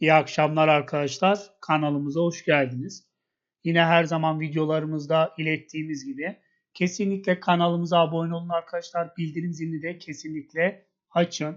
İyi akşamlar arkadaşlar. Kanalımıza hoş geldiniz. Yine her zaman videolarımızda ilettiğimiz gibi kesinlikle kanalımıza abone olun arkadaşlar. Bildirim zilini de kesinlikle açın.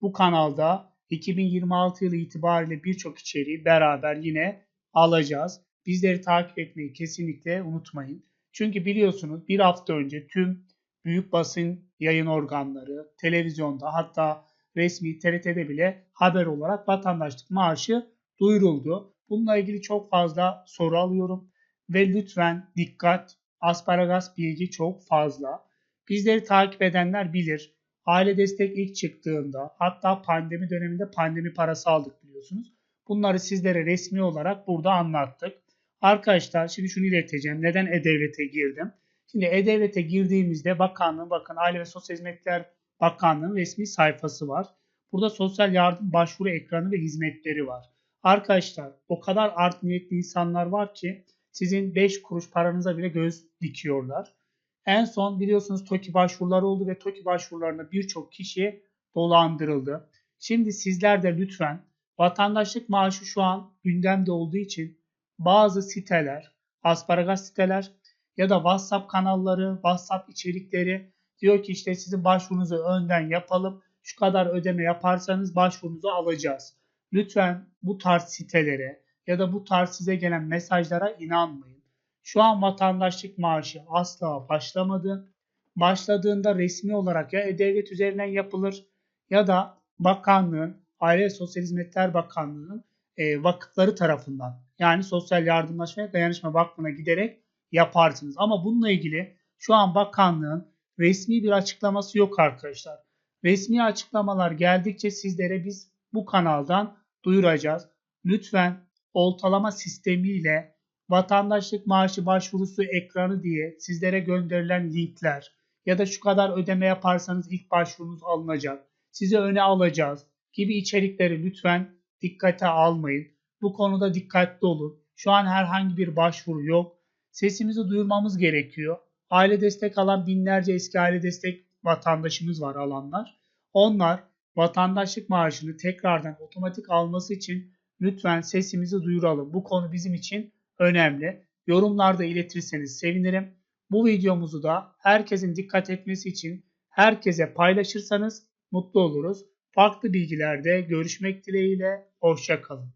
Bu kanalda 2026 yılı itibariyle birçok içeriği beraber yine alacağız. Bizleri takip etmeyi kesinlikle unutmayın. Çünkü biliyorsunuz bir hafta önce tüm büyük basın yayın organları, televizyonda hatta resmi TRT'de bile haber olarak vatandaşlık maaşı duyuruldu. Bununla ilgili çok fazla soru alıyorum ve lütfen dikkat asparagas bilgi çok fazla. Bizleri takip edenler bilir. Aile destek ilk çıktığında hatta pandemi döneminde pandemi parası aldık biliyorsunuz. Bunları sizlere resmi olarak burada anlattık. Arkadaşlar şimdi şunu ileteceğim. Neden E-Devlet'e girdim? Şimdi E-Devlet'e girdiğimizde bakanlığın bakın Aile ve Sosyal Hizmetler Bakanlığı'nın resmi sayfası var. Burada sosyal yardım başvuru ekranı ve hizmetleri var. Arkadaşlar o kadar art niyetli insanlar var ki sizin 5 kuruş paranıza bile göz dikiyorlar. En son biliyorsunuz TOKİ başvuruları oldu ve TOKİ başvurularında birçok kişi dolandırıldı. Şimdi sizler de lütfen vatandaşlık maaşı şu an gündemde olduğu için bazı siteler, asparagas siteler ya da WhatsApp kanalları, WhatsApp içerikleri diyor ki işte sizin başvurunuzu önden yapalım. Şu kadar ödeme yaparsanız başvurunuzu alacağız. Lütfen bu tarz sitelere ya da bu tarz size gelen mesajlara inanmayın. Şu an vatandaşlık maaşı asla başlamadı. Başladığında resmi olarak ya E-Devlet üzerinden yapılır ya da bakanlığın, Aile ve Sosyal Hizmetler Bakanlığı'nın e, vakıfları tarafından yani Sosyal Yardımlaşma ve Dayanışma Vakfı'na giderek yaparsınız. Ama bununla ilgili şu an bakanlığın resmi bir açıklaması yok arkadaşlar. Resmi açıklamalar geldikçe sizlere biz bu kanaldan duyuracağız. Lütfen oltalama sistemiyle vatandaşlık maaşı başvurusu ekranı diye sizlere gönderilen linkler ya da şu kadar ödeme yaparsanız ilk başvurunuz alınacak, sizi öne alacağız gibi içerikleri lütfen dikkate almayın. Bu konuda dikkatli olun. Şu an herhangi bir başvuru yok. Sesimizi duyurmamız gerekiyor. Aile destek alan binlerce eski aile destek vatandaşımız var alanlar. Onlar vatandaşlık maaşını tekrardan otomatik alması için lütfen sesimizi duyuralım. Bu konu bizim için önemli. Yorumlarda iletirseniz sevinirim. Bu videomuzu da herkesin dikkat etmesi için herkese paylaşırsanız mutlu oluruz. Farklı bilgilerde görüşmek dileğiyle. Hoşçakalın.